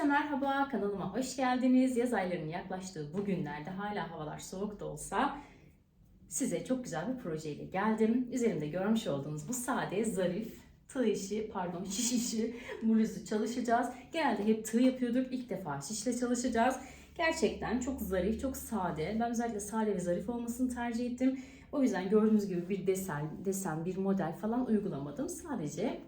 Herkese merhaba, kanalıma hoş geldiniz. Yaz aylarının yaklaştığı bu günlerde hala havalar soğuk da olsa size çok güzel bir projeyle geldim. Üzerimde görmüş olduğunuz bu sade, zarif, tığ işi, pardon şiş işi bluzu çalışacağız. Genelde hep tığ yapıyorduk. İlk defa şişle çalışacağız. Gerçekten çok zarif, çok sade. Ben özellikle sade ve zarif olmasını tercih ettim. O yüzden gördüğünüz gibi bir desen, desen, bir model falan uygulamadım. Sadece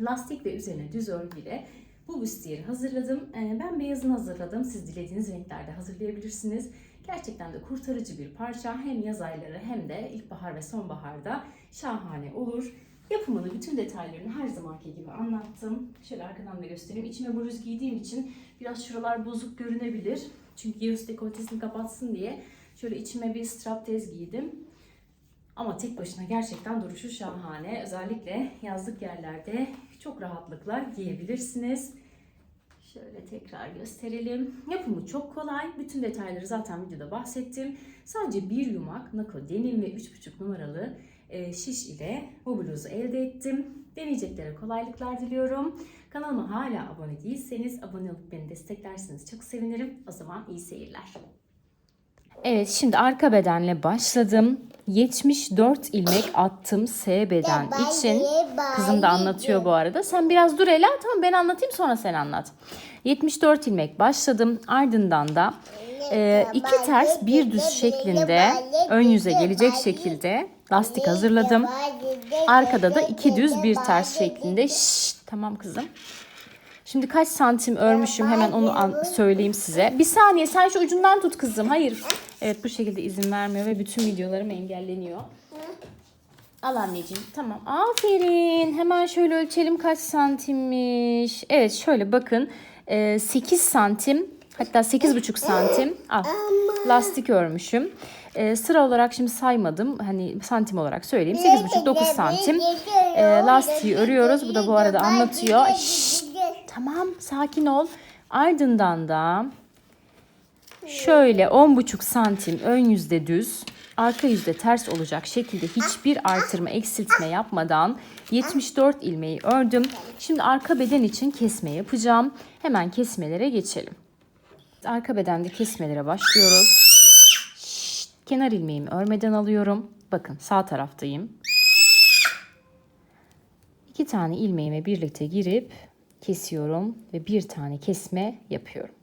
lastik ve üzerine düz örgüyle bu büstiyeri hazırladım. Ee, Ben beyazını hazırladım. Siz dilediğiniz renklerde hazırlayabilirsiniz. Gerçekten de kurtarıcı bir parça. Hem yaz ayları hem de ilkbahar ve sonbaharda şahane olur. Yapımını, bütün detaylarını her zamanki gibi anlattım. Şöyle arkadan da göstereyim. İçime bluz giydiğim için biraz şuralar bozuk görünebilir. Çünkü göğüs dekoltesini kapatsın diye şöyle içime bir strap tez giydim. Ama tek başına gerçekten duruşu şahane. Özellikle yazlık yerlerde çok rahatlıkla giyebilirsiniz. Şöyle tekrar gösterelim. Yapımı çok kolay. Bütün detayları zaten videoda bahsettim. Sadece bir yumak Nako denim ve 3,5 numaralı e, şiş ile bu bluzu elde ettim. Deneyeceklere kolaylıklar diliyorum. Kanalıma hala abone değilseniz abone olup beni desteklerseniz çok sevinirim. O zaman iyi seyirler. Evet şimdi arka bedenle başladım. 74 ilmek attım S beden için. Kızım da anlatıyor bu arada. Sen biraz dur Ela tamam ben anlatayım sonra sen anlat. 74 ilmek başladım. Ardından da e, iki ters bir düz şeklinde ön yüze gelecek şekilde lastik hazırladım. Arkada da iki düz bir ters şeklinde. Şşt, tamam kızım. Şimdi kaç santim örmüşüm hemen onu söyleyeyim size. Bir saniye sen şu ucundan tut kızım. Hayır. Evet bu şekilde izin vermiyor ve bütün videolarım engelleniyor. Al anneciğim. Tamam. Aferin. Hemen şöyle ölçelim kaç santimmiş. Evet şöyle bakın. Ee, 8 santim hatta 8,5 santim. Al. Lastik örmüşüm. Ee, sıra olarak şimdi saymadım. Hani santim olarak söyleyeyim. 8,5-9 santim e, lastiği örüyoruz. Bu da bu arada anlatıyor. Şşt, tamam sakin ol. Ardından da şöyle 10,5 santim ön yüzde düz, arka yüzde ters olacak şekilde hiçbir artırma eksiltme yapmadan 74 ilmeği ördüm. Şimdi arka beden için kesme yapacağım. Hemen kesmelere geçelim. Arka bedende kesmelere başlıyoruz. Şşt, kenar ilmeğimi örmeden alıyorum. Bakın sağ taraftayım. İki tane ilmeğime birlikte girip kesiyorum ve bir tane kesme yapıyorum.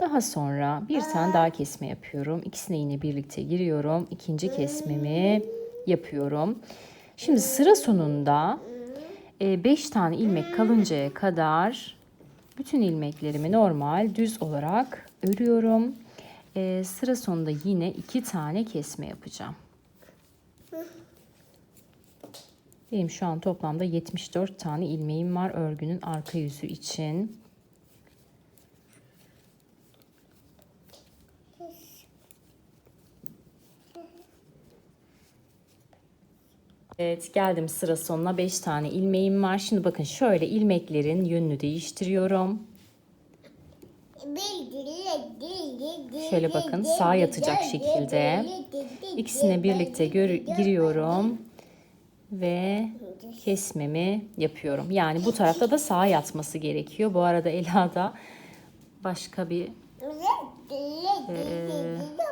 Daha sonra bir tane daha kesme yapıyorum. İkisine yine birlikte giriyorum. İkinci kesmemi yapıyorum. Şimdi sıra sonunda 5 tane ilmek kalıncaya kadar bütün ilmeklerimi normal düz olarak örüyorum. E, sıra sonunda yine iki tane kesme yapacağım. Benim şu an toplamda 74 tane ilmeğim var örgünün arka yüzü için. Evet geldim sıra sonuna 5 tane ilmeğim var. Şimdi bakın şöyle ilmeklerin yönünü değiştiriyorum. Şöyle bakın sağ yatacak şekilde. İkisine birlikte giriyorum ve kesmemi yapıyorum. Yani bu tarafta da sağa yatması gerekiyor. Bu arada Ela da başka bir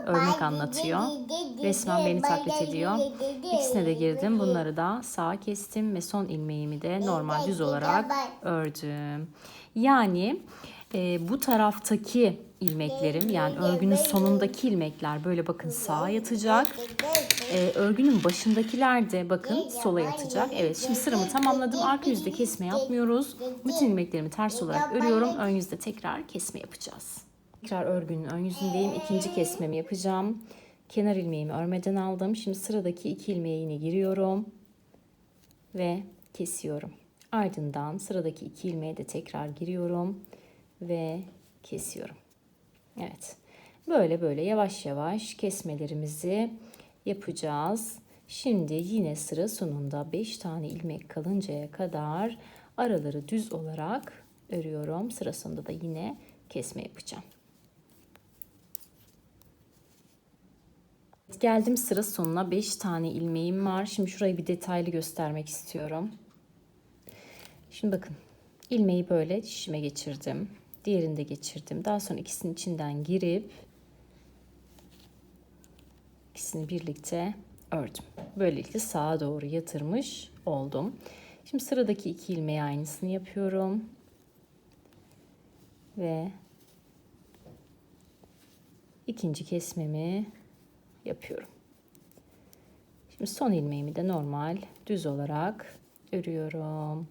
örnek anlatıyor. Resmen beni taklit ediyor. İkisine de girdim. Bunları da sağa kestim ve son ilmeğimi de normal düz olarak ördüm. Yani e, bu taraftaki ilmeklerim yani örgünün sonundaki ilmekler böyle bakın sağa yatacak. E, örgünün başındakiler de bakın sola yatacak. Evet şimdi sıramı tamamladım. Arka yüzde kesme yapmıyoruz. Bütün ilmeklerimi ters olarak örüyorum. Ön yüzde tekrar kesme yapacağız. Tekrar örgünün ön yüzündeyim. İkinci kesmemi yapacağım. Kenar ilmeğimi örmeden aldım. Şimdi sıradaki iki ilmeğe yine giriyorum. Ve kesiyorum. Ardından sıradaki iki ilmeğe de tekrar giriyorum. Ve kesiyorum. Evet. Böyle böyle yavaş yavaş kesmelerimizi yapacağız. Şimdi yine sıra sonunda 5 tane ilmek kalıncaya kadar araları düz olarak örüyorum. Sıra sonunda da yine kesme yapacağım. Geldim sıra sonuna 5 tane ilmeğim var. Şimdi şurayı bir detaylı göstermek istiyorum. Şimdi bakın ilmeği böyle dişime geçirdim. Diğerini de geçirdim. Daha sonra ikisinin içinden girip ikisini birlikte ördüm. Böylelikle sağa doğru yatırmış oldum. Şimdi sıradaki iki ilmeği aynısını yapıyorum. Ve ikinci kesmemi yapıyorum. Şimdi son ilmeğimi de normal düz olarak örüyorum.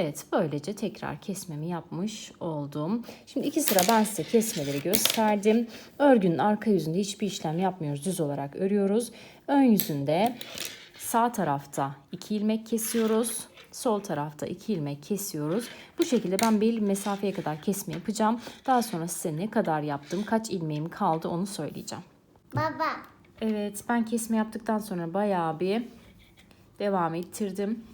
Evet böylece tekrar kesmemi yapmış oldum. Şimdi iki sıra ben size kesmeleri gösterdim. Örgünün arka yüzünde hiçbir işlem yapmıyoruz. Düz olarak örüyoruz. Ön yüzünde sağ tarafta iki ilmek kesiyoruz. Sol tarafta iki ilmek kesiyoruz. Bu şekilde ben belli bir mesafeye kadar kesme yapacağım. Daha sonra size ne kadar yaptım, kaç ilmeğim kaldı onu söyleyeceğim. Baba. Evet ben kesme yaptıktan sonra bayağı bir devam ettirdim.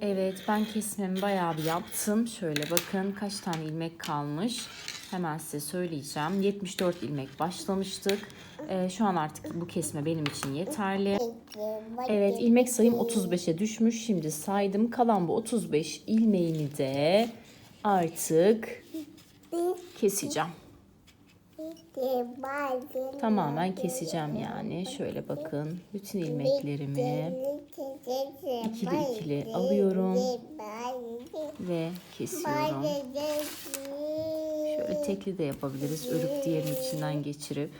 Evet ben kesmemi bayağı bir yaptım. Şöyle bakın kaç tane ilmek kalmış. Hemen size söyleyeceğim. 74 ilmek başlamıştık. Ee, şu an artık bu kesme benim için yeterli. Evet ilmek sayım 35'e düşmüş. Şimdi saydım. Kalan bu 35 ilmeğimi de artık keseceğim. Tamamen keseceğim yani. Şöyle bakın. Bütün ilmeklerimi ikili ikili alıyorum ve kesiyorum. Şöyle tekli de yapabiliriz. Örüp diğerinin içinden geçirip.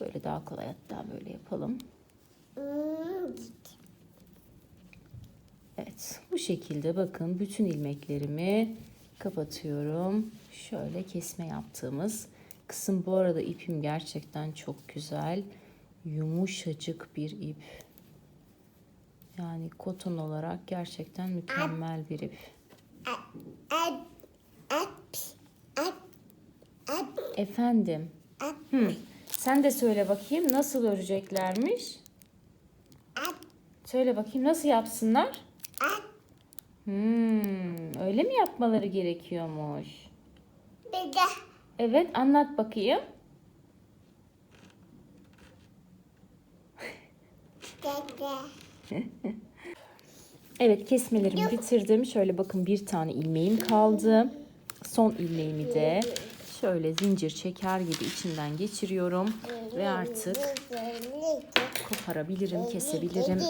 Böyle daha kolay hatta böyle yapalım. Evet bu şekilde bakın bütün ilmeklerimi kapatıyorum. Şöyle kesme yaptığımız kısım bu arada ipim gerçekten çok güzel. Yumuşacık bir ip. Yani koton olarak gerçekten mükemmel bir ip. Efendim. Hı. Sen de söyle bakayım nasıl öreceklermiş? Söyle bakayım nasıl yapsınlar? Hmm, öyle mi yapmaları gerekiyormuş? Bir de Evet anlat bakayım. dede. Evet kesmelerimi bitirdim. Şöyle bakın bir tane ilmeğim kaldı. Son ilmeğimi de şöyle zincir çeker gibi içinden geçiriyorum. Ve artık koparabilirim, kesebilirim.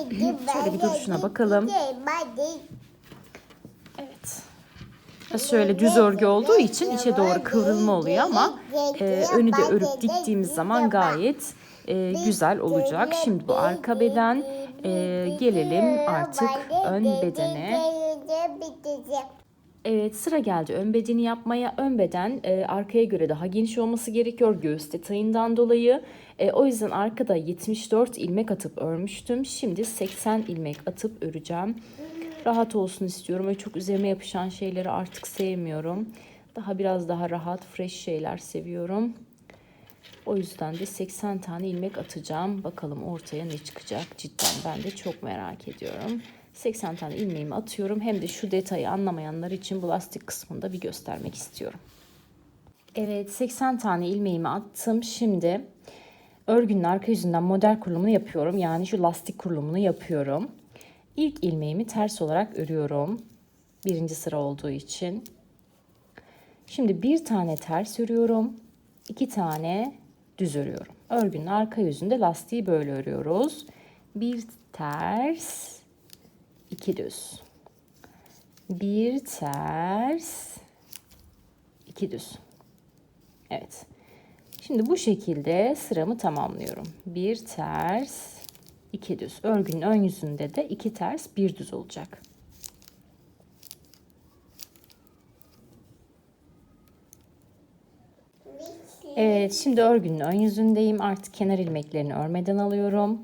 Şöyle bir duruşuna bakalım. Şöyle düz örgü olduğu için içe doğru kıvrılma oluyor ama e, önü de örüp diktiğimiz zaman gayet e, güzel olacak. Şimdi bu arka beden e, gelelim artık ön bedene. Evet sıra geldi ön bedeni yapmaya. Ön beden e, arkaya göre daha geniş olması gerekiyor göğüs detayından dolayı. E, o yüzden arkada 74 ilmek atıp örmüştüm. Şimdi 80 ilmek atıp öreceğim. Rahat olsun istiyorum ve çok üzerime yapışan şeyleri artık sevmiyorum. Daha biraz daha rahat, fresh şeyler seviyorum. O yüzden de 80 tane ilmek atacağım. Bakalım ortaya ne çıkacak. Cidden ben de çok merak ediyorum. 80 tane ilmeğimi atıyorum. Hem de şu detayı anlamayanlar için bu lastik kısmında bir göstermek istiyorum. Evet 80 tane ilmeğimi attım. Şimdi örgünün arka yüzünden model kurulumunu yapıyorum. Yani şu lastik kurulumunu yapıyorum. İlk ilmeğimi ters olarak örüyorum. Birinci sıra olduğu için. Şimdi bir tane ters örüyorum. iki tane düz örüyorum. Örgünün arka yüzünde lastiği böyle örüyoruz. Bir ters, iki düz. Bir ters, iki düz. Evet. Şimdi bu şekilde sıramı tamamlıyorum. Bir ters, iki düz. Örgünün ön yüzünde de iki ters, bir düz olacak. Evet, şimdi örgünün ön yüzündeyim. Artık kenar ilmeklerini örmeden alıyorum.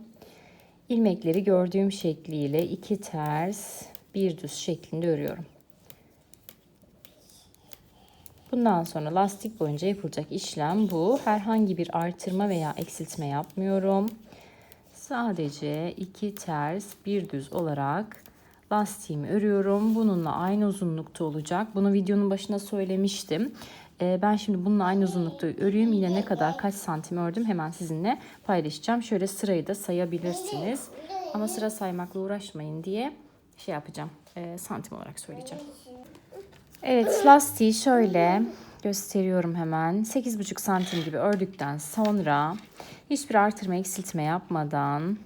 İlmekleri gördüğüm şekliyle iki ters, bir düz şeklinde örüyorum. Bundan sonra lastik boyunca yapılacak işlem bu. Herhangi bir artırma veya eksiltme yapmıyorum. Sadece iki ters, bir düz olarak lastiğimi örüyorum. Bununla aynı uzunlukta olacak. Bunu videonun başında söylemiştim. Ee, ben şimdi bununla aynı uzunlukta örüyorum. Yine ne kadar kaç santim ördüm hemen sizinle paylaşacağım. Şöyle sırayı da sayabilirsiniz. Ama sıra saymakla uğraşmayın diye şey yapacağım. e, santim olarak söyleyeceğim. Evet lastiği şöyle gösteriyorum hemen. 8,5 santim gibi ördükten sonra hiçbir artırma eksiltme yapmadan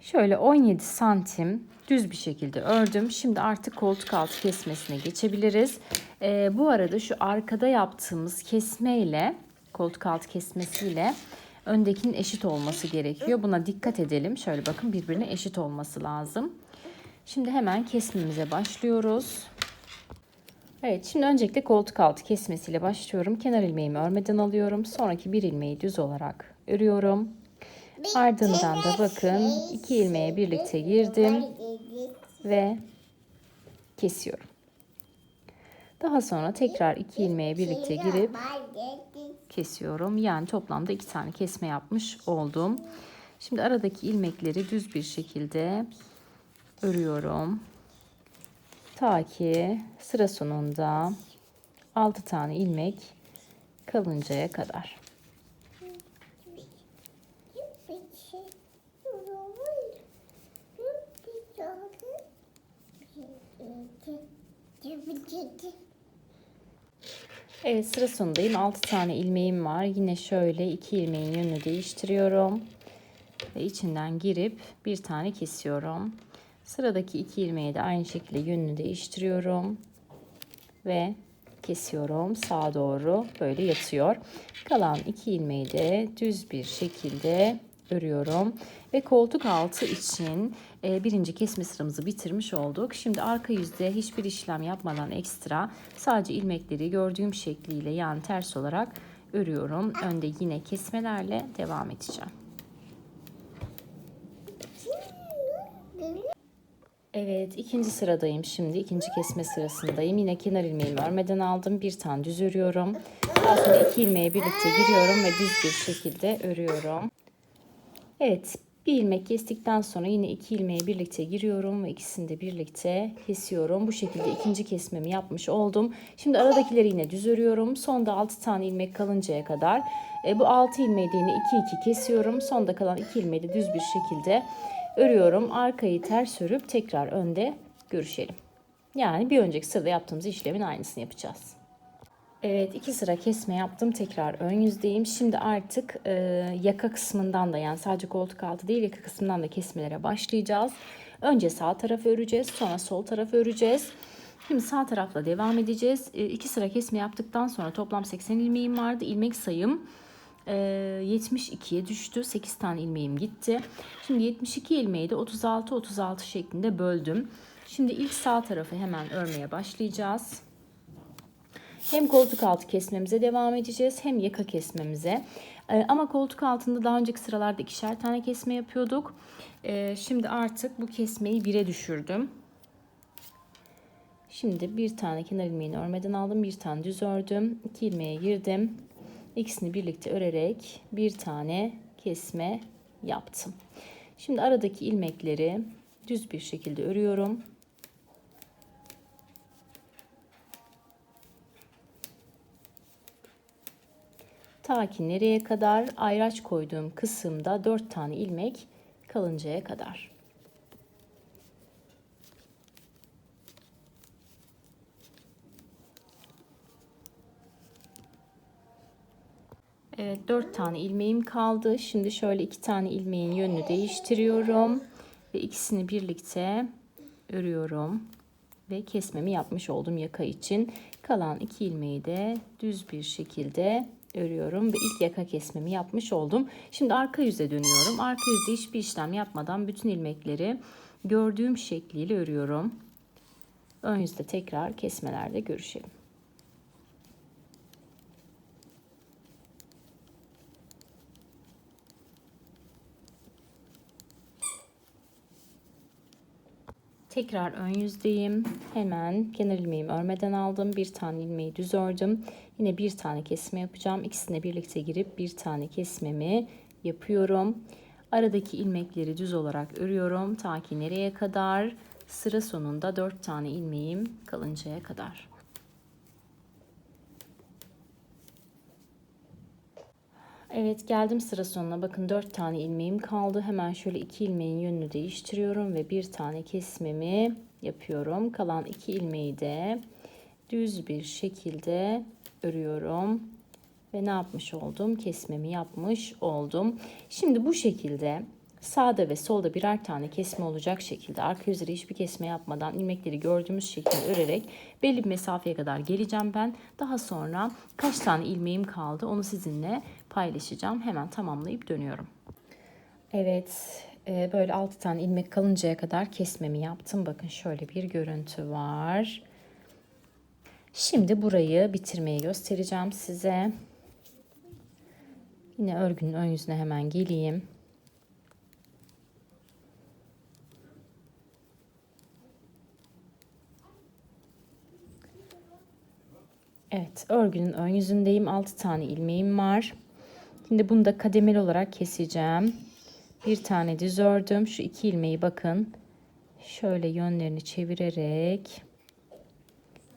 şöyle 17 santim düz bir şekilde ördüm. Şimdi artık koltuk altı kesmesine geçebiliriz. Ee, bu arada şu arkada yaptığımız kesme ile koltuk altı kesmesiyle öndekinin eşit olması gerekiyor. Buna dikkat edelim. Şöyle bakın birbirine eşit olması lazım. Şimdi hemen kesmemize başlıyoruz. Evet şimdi öncelikle koltuk altı kesmesiyle başlıyorum. Kenar ilmeğimi örmeden alıyorum. Sonraki bir ilmeği düz olarak örüyorum. Ardından da bakın iki ilmeğe birlikte girdim ve kesiyorum. Daha sonra tekrar iki ilmeğe birlikte girip kesiyorum. Yani toplamda iki tane kesme yapmış oldum. Şimdi aradaki ilmekleri düz bir şekilde örüyorum. Ta ki sıra sonunda 6 tane ilmek kalıncaya kadar. Evet sıra sonundayım. 6 tane ilmeğim var. Yine şöyle iki ilmeğin yönünü değiştiriyorum. Ve içinden girip bir tane kesiyorum. Sıradaki iki ilmeği de aynı şekilde yönünü değiştiriyorum. Ve kesiyorum. Sağa doğru böyle yatıyor. Kalan iki ilmeği de düz bir şekilde örüyorum. Ve koltuk altı için e, birinci kesme sıramızı bitirmiş olduk. Şimdi arka yüzde hiçbir işlem yapmadan ekstra sadece ilmekleri gördüğüm şekliyle yani ters olarak örüyorum. Önde yine kesmelerle devam edeceğim. Evet ikinci sıradayım şimdi. ikinci kesme sırasındayım. Yine kenar ilmeğimi örmeden aldım. Bir tane düz örüyorum. Daha sonra iki ilmeğe birlikte giriyorum ve düz bir şekilde örüyorum. Evet bir ilmek kestikten sonra yine iki ilmeğe birlikte giriyorum ve ikisini de birlikte kesiyorum. Bu şekilde ikinci kesmemi yapmış oldum. Şimdi aradakileri yine düz örüyorum. Sonda 6 tane ilmek kalıncaya kadar. E, bu 6 ilmeği de yine 2-2 kesiyorum. Sonda kalan 2 ilmeği de düz bir şekilde örüyorum. Arkayı ters örüp tekrar önde görüşelim. Yani bir önceki sırada yaptığımız işlemin aynısını yapacağız. Evet iki sıra kesme yaptım. Tekrar ön yüzdeyim. Şimdi artık e, yaka kısmından da yani sadece koltuk altı değil yaka kısmından da kesmelere başlayacağız. Önce sağ tarafı öreceğiz. Sonra sol tarafı öreceğiz. Şimdi sağ tarafla devam edeceğiz. E, iki sıra kesme yaptıktan sonra toplam 80 ilmeğim vardı. İlmek sayım e, 72'ye düştü. 8 tane ilmeğim gitti. Şimdi 72 ilmeği de 36-36 şeklinde böldüm. Şimdi ilk sağ tarafı hemen örmeye başlayacağız. Hem koltuk altı kesmemize devam edeceğiz hem yaka kesmemize. Ee, ama koltuk altında daha önceki sıralarda ikişer tane kesme yapıyorduk. Ee, şimdi artık bu kesmeyi bire düşürdüm. Şimdi bir tane kenar ilmeğini örmeden aldım. Bir tane düz ördüm. İki ilmeğe girdim. İkisini birlikte örerek bir tane kesme yaptım. Şimdi aradaki ilmekleri düz bir şekilde örüyorum. Ta ki nereye kadar ayraç koyduğum kısımda 4 tane ilmek kalıncaya kadar. Evet 4 tane ilmeğim kaldı. Şimdi şöyle 2 tane ilmeğin yönünü değiştiriyorum. Ve ikisini birlikte örüyorum. Ve kesmemi yapmış oldum yaka için. Kalan 2 ilmeği de düz bir şekilde örüyorum ve ilk yaka kesmemi yapmış oldum. Şimdi arka yüze dönüyorum. Arka yüzde hiçbir işlem yapmadan bütün ilmekleri gördüğüm şekliyle örüyorum. Ön yüzde tekrar kesmelerde görüşelim. Tekrar ön yüzdeyim. Hemen kenar ilmeğimi örmeden aldım. Bir tane ilmeği düz ördüm. Yine bir tane kesme yapacağım. İkisine birlikte girip bir tane kesmemi yapıyorum. Aradaki ilmekleri düz olarak örüyorum. Ta ki nereye kadar? Sıra sonunda 4 tane ilmeğim kalıncaya kadar. Evet geldim sıra sonuna. Bakın 4 tane ilmeğim kaldı. Hemen şöyle 2 ilmeğin yönünü değiştiriyorum ve bir tane kesmemi yapıyorum. Kalan 2 ilmeği de düz bir şekilde örüyorum. Ve ne yapmış oldum? Kesmemi yapmış oldum. Şimdi bu şekilde sağda ve solda birer tane kesme olacak şekilde arka üzeri hiçbir kesme yapmadan ilmekleri gördüğümüz şekilde örerek belli bir mesafeye kadar geleceğim ben. Daha sonra kaç tane ilmeğim kaldı onu sizinle paylaşacağım. Hemen tamamlayıp dönüyorum. Evet, e, böyle 6 tane ilmek kalıncaya kadar kesmemi yaptım. Bakın şöyle bir görüntü var. Şimdi burayı bitirmeyi göstereceğim size. Yine örgünün ön yüzüne hemen geleyim. Evet, örgünün ön yüzündeyim. 6 tane ilmeğim var. Şimdi bunu da kademeli olarak keseceğim. Bir tane düz ördüm. Şu iki ilmeği bakın. Şöyle yönlerini çevirerek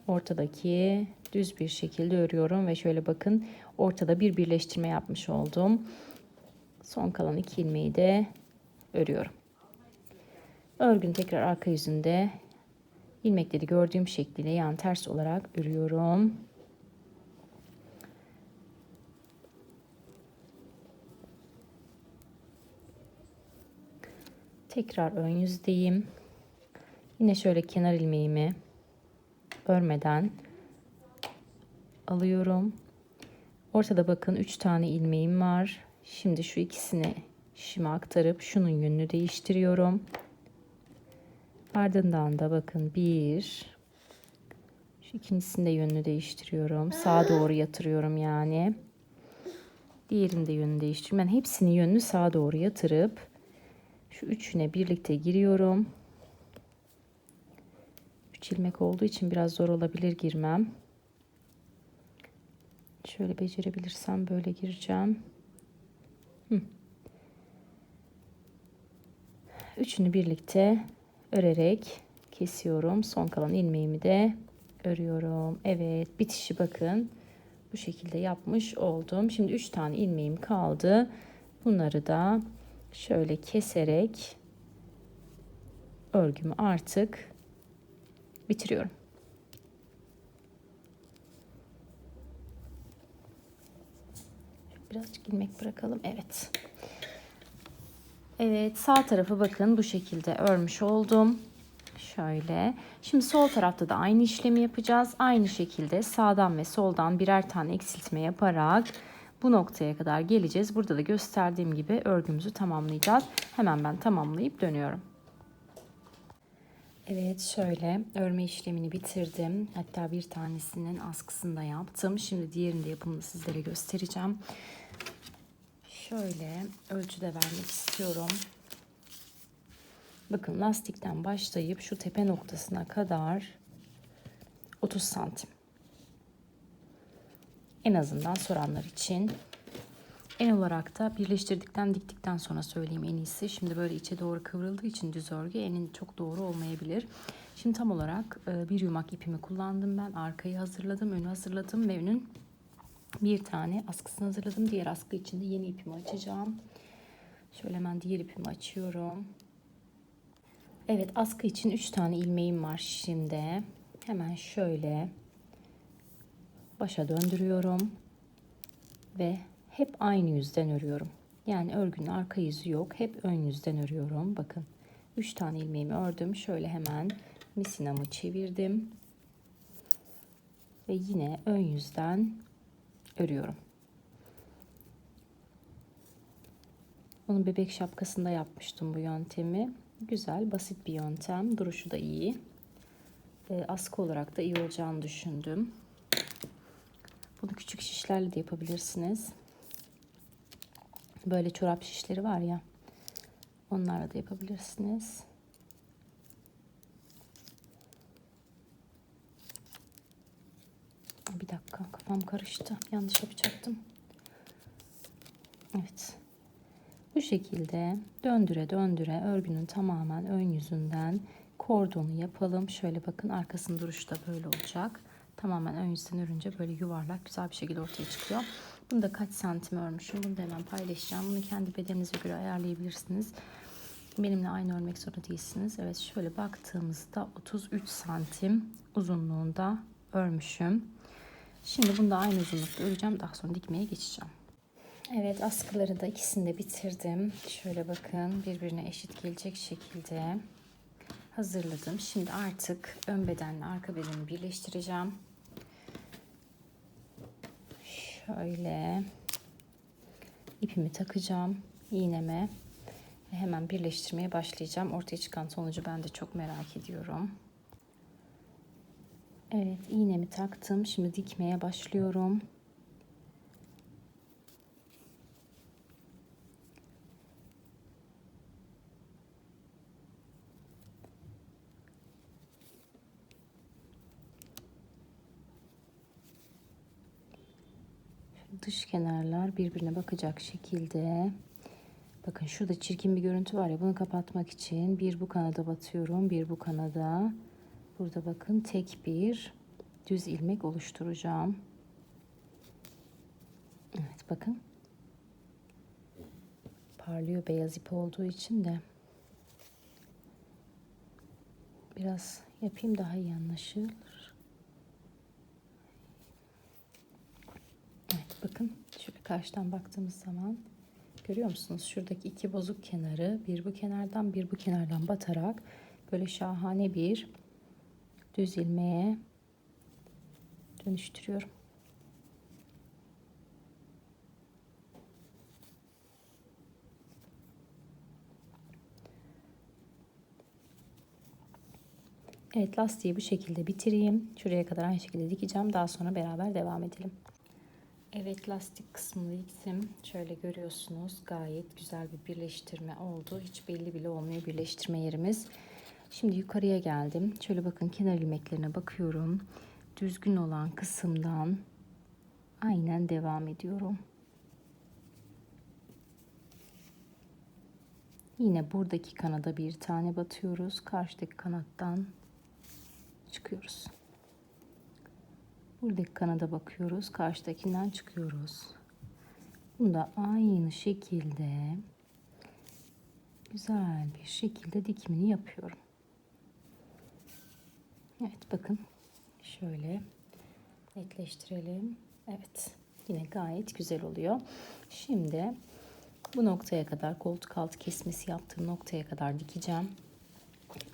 ortadaki düz bir şekilde örüyorum ve şöyle bakın ortada bir birleştirme yapmış oldum. Son kalan iki ilmeği de örüyorum. Örgün tekrar arka yüzünde ilmekleri gördüğüm şekliyle yani ters olarak örüyorum. Tekrar ön yüzdeyim. Yine şöyle kenar ilmeğimi örmeden alıyorum. Ortada bakın 3 tane ilmeğim var. Şimdi şu ikisini şişime aktarıp şunun yönünü değiştiriyorum. Ardından da bakın bir şu ikincisinin de yönünü değiştiriyorum. Sağa doğru yatırıyorum yani. Diğerinin de yönünü değiştiriyorum. Ben hepsinin yönünü sağa doğru yatırıp şu üçüne birlikte giriyorum. Üç ilmek olduğu için biraz zor olabilir girmem. Şöyle becerebilirsem böyle gireceğim. Hı. Üçünü birlikte örerek kesiyorum. Son kalan ilmeğimi de örüyorum. Evet bitişi bakın. Bu şekilde yapmış oldum. Şimdi 3 tane ilmeğim kaldı. Bunları da şöyle keserek örgümü artık bitiriyorum. Birazcık ilmek bırakalım. Evet. Evet sağ tarafı bakın bu şekilde örmüş oldum. Şöyle. Şimdi sol tarafta da aynı işlemi yapacağız. Aynı şekilde sağdan ve soldan birer tane eksiltme yaparak bu noktaya kadar geleceğiz. Burada da gösterdiğim gibi örgümüzü tamamlayacağız. Hemen ben tamamlayıp dönüyorum. Evet şöyle örme işlemini bitirdim. Hatta bir tanesinin askısını da yaptım. Şimdi diğerini de yapımını sizlere göstereceğim. Şöyle ölçüde vermek istiyorum. Bakın lastikten başlayıp şu tepe noktasına kadar 30 santim. En azından soranlar için. En olarak da birleştirdikten diktikten sonra söyleyeyim en iyisi. Şimdi böyle içe doğru kıvrıldığı için düz örgü enin çok doğru olmayabilir. Şimdi tam olarak e, bir yumak ipimi kullandım ben. Arkayı hazırladım, önü hazırladım ve önün bir tane askısını hazırladım. Diğer askı için de yeni ipimi açacağım. Şöyle hemen diğer ipimi açıyorum. Evet askı için 3 tane ilmeğim var şimdi. Hemen şöyle başa döndürüyorum ve hep aynı yüzden örüyorum. Yani örgünün arka yüzü yok. Hep ön yüzden örüyorum. Bakın 3 tane ilmeğimi ördüm. Şöyle hemen misinamı çevirdim. Ve yine ön yüzden örüyorum. Onun bebek şapkasında yapmıştım bu yöntemi. Güzel, basit bir yöntem. Duruşu da iyi. E, askı olarak da iyi olacağını düşündüm. Bunu küçük şişlerle de yapabilirsiniz. Böyle çorap şişleri var ya. Onlarla da yapabilirsiniz. Bir dakika kafam karıştı. Yanlış yapacaktım. Evet. Bu şekilde döndüre döndüre örgünün tamamen ön yüzünden kordonu yapalım. Şöyle bakın arkasının duruşu da böyle olacak. Tamamen ön yüzden örünce böyle yuvarlak güzel bir şekilde ortaya çıkıyor. Bunu da kaç santim örmüşüm bunu da hemen paylaşacağım. Bunu kendi bedeninize göre ayarlayabilirsiniz. Benimle aynı örmek zorunda değilsiniz. Evet şöyle baktığımızda 33 santim uzunluğunda örmüşüm. Şimdi bunu da aynı uzunlukta öreceğim. Daha sonra dikmeye geçeceğim. Evet askıları da ikisini de bitirdim. Şöyle bakın birbirine eşit gelecek şekilde hazırladım. Şimdi artık ön bedenle arka bedeni birleştireceğim. Şöyle ipimi takacağım iğneme ve hemen birleştirmeye başlayacağım. Ortaya çıkan sonucu ben de çok merak ediyorum. Evet iğnemi taktım. Şimdi dikmeye başlıyorum. Kenarlar birbirine bakacak şekilde. Bakın şurada çirkin bir görüntü var ya bunu kapatmak için bir bu kanada batıyorum bir bu kanada. Burada bakın tek bir düz ilmek oluşturacağım. Evet bakın. Parlıyor beyaz ip olduğu için de. Biraz yapayım daha iyi anlaşılır. Evet bakın şöyle karşıdan baktığımız zaman görüyor musunuz? Şuradaki iki bozuk kenarı bir bu kenardan bir bu kenardan batarak böyle şahane bir düz ilmeğe dönüştürüyorum. Evet lastiği bu şekilde bitireyim. Şuraya kadar aynı şekilde dikeceğim. Daha sonra beraber devam edelim. Evet lastik kısmını diktim. Şöyle görüyorsunuz gayet güzel bir birleştirme oldu. Hiç belli bile olmuyor birleştirme yerimiz. Şimdi yukarıya geldim. Şöyle bakın kenar ilmeklerine bakıyorum. Düzgün olan kısımdan aynen devam ediyorum. Yine buradaki kanada bir tane batıyoruz. Karşıdaki kanattan çıkıyoruz. Buradaki kanada bakıyoruz. Karşıdakinden çıkıyoruz. Bunu da aynı şekilde güzel bir şekilde dikimini yapıyorum. Evet bakın şöyle netleştirelim. Evet yine gayet güzel oluyor. Şimdi bu noktaya kadar koltuk altı kesmesi yaptığım noktaya kadar dikeceğim.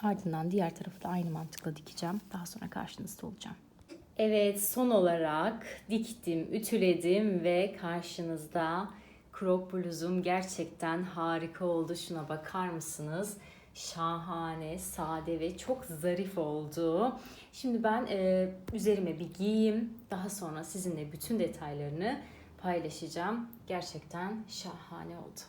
Ardından diğer tarafı da aynı mantıkla dikeceğim. Daha sonra karşınızda olacağım. Evet son olarak diktim, ütüledim ve karşınızda crop bluzum gerçekten harika oldu. Şuna bakar mısınız? Şahane, sade ve çok zarif oldu. Şimdi ben e, üzerime bir giyeyim. Daha sonra sizinle bütün detaylarını paylaşacağım. Gerçekten şahane oldu.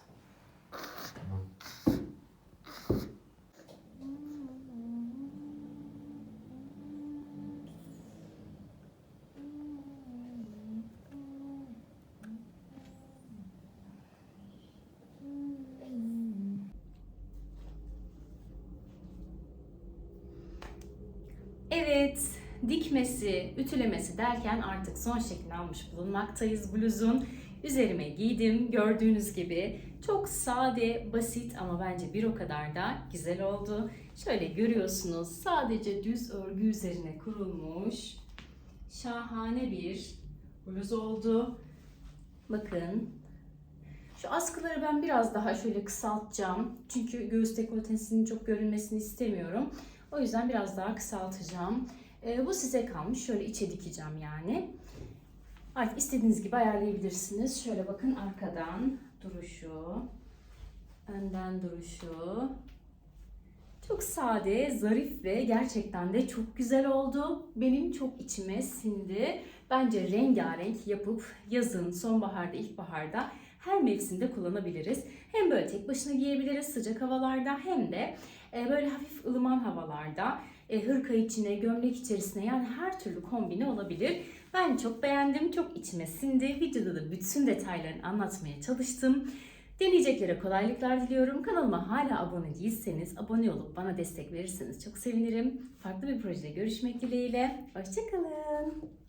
Evet, dikmesi, ütülemesi derken artık son şeklini almış bulunmaktayız bluzun. Üzerime giydim. Gördüğünüz gibi çok sade, basit ama bence bir o kadar da güzel oldu. Şöyle görüyorsunuz sadece düz örgü üzerine kurulmuş şahane bir bluz oldu. Bakın şu askıları ben biraz daha şöyle kısaltacağım. Çünkü göğüs dekoltesinin çok görünmesini istemiyorum. O yüzden biraz daha kısaltacağım. Ee, bu size kalmış. Şöyle içe dikeceğim yani. Artık istediğiniz gibi ayarlayabilirsiniz. Şöyle bakın arkadan duruşu, önden duruşu. Çok sade, zarif ve gerçekten de çok güzel oldu. Benim çok içime sindi. Bence rengarenk yapıp yazın, sonbaharda, ilkbaharda her mevsimde kullanabiliriz. Hem böyle tek başına giyebiliriz sıcak havalarda hem de e, böyle hafif ılıman havalarda e, hırka içine, gömlek içerisine yani her türlü kombine olabilir. Ben çok beğendim, çok içime sindi. Videoda da bütün detaylarını anlatmaya çalıştım. Deneyeceklere kolaylıklar diliyorum. Kanalıma hala abone değilseniz abone olup bana destek verirseniz çok sevinirim. Farklı bir projede görüşmek dileğiyle. Hoşçakalın.